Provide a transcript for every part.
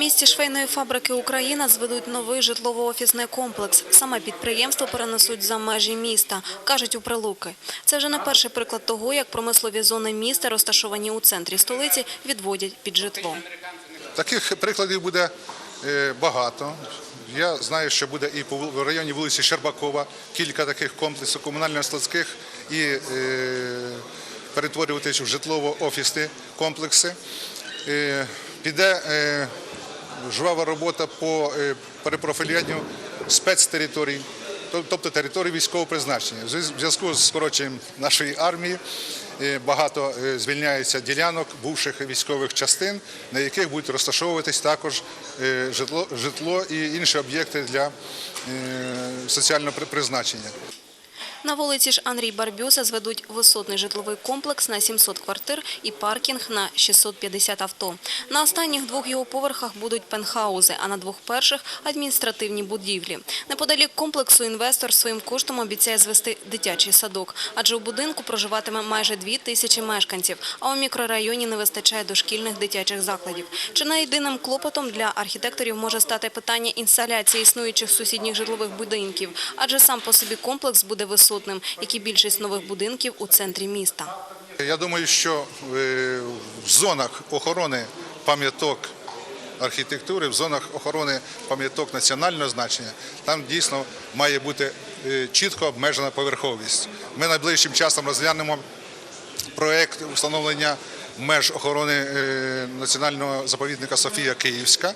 місці швейної фабрики Україна зведуть новий житлово-офісний комплекс. Саме підприємство перенесуть за межі міста, кажуть у Прилуки. Це вже не перший приклад того, як промислові зони міста, розташовані у центрі столиці, відводять під житло. Таких прикладів буде е, багато. Я знаю, що буде і в районі вулиці Щербакова кілька таких комплексів комунально-складських і е, перетворюватись в житлово-офісні комплекси. Піде е, жвава робота по е, перепрофілюванню спецтериторій, тобто території військового призначення. В зв'язку з скороченням нашої армії е, багато звільняється ділянок бувших військових частин, на яких будуть розташовуватись також житло, житло і інші об'єкти для соціального призначення. На вулиці ж Андрій Барбюса зведуть висотний житловий комплекс на 700 квартир і паркінг на 650 авто. На останніх двох його поверхах будуть пентхаузи, а на двох перших – адміністративні будівлі. Неподалік комплексу інвестор своїм коштом обіцяє звести дитячий садок, адже у будинку проживатиме майже дві тисячі мешканців, а у мікрорайоні не вистачає дошкільних дитячих закладів. Чи не єдиним клопотом для архітекторів може стати питання інсталяції існуючих сусідніх житлових будинків, адже сам по собі комплекс буде висотним, як і більшість нових будинків у центрі міста. Я думаю, що е, в зонах охорони пам'яток архітектури, в зонах охорони пам'яток національного значення, там дійсно має бути е, чітко обмежена поверховість. Ми найближчим часом розглянемо проект встановлення меж охорони е, національного заповідника Софія Київська.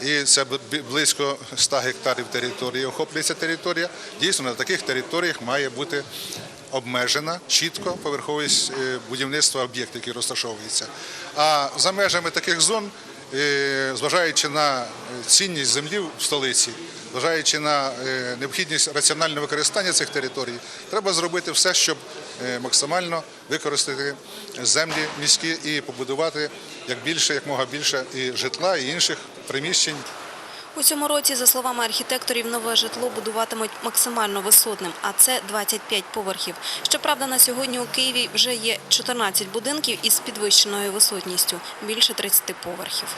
І це близько 100 гектарів території охоплюється територія. Дійсно, на таких територіях має бути обмежена чітко поверховість е, будівництва об'єктів, які розташовуються. А за межами таких зон, зважаючи на е, цінність землі в столиці, зважаючи на е, необхідність раціонального використання цих територій, треба зробити все, щоб е, максимально використати землі міські і побудувати як більше, як мога більше і житла, і інших приміщень У цьому році, за словами архітекторів, нове житло будуватимуть максимально висотним, а це 25 поверхів. Щоправда, на сьогодні у Києві вже є 14 будинків із підвищеною висотністю – більше 30 поверхів.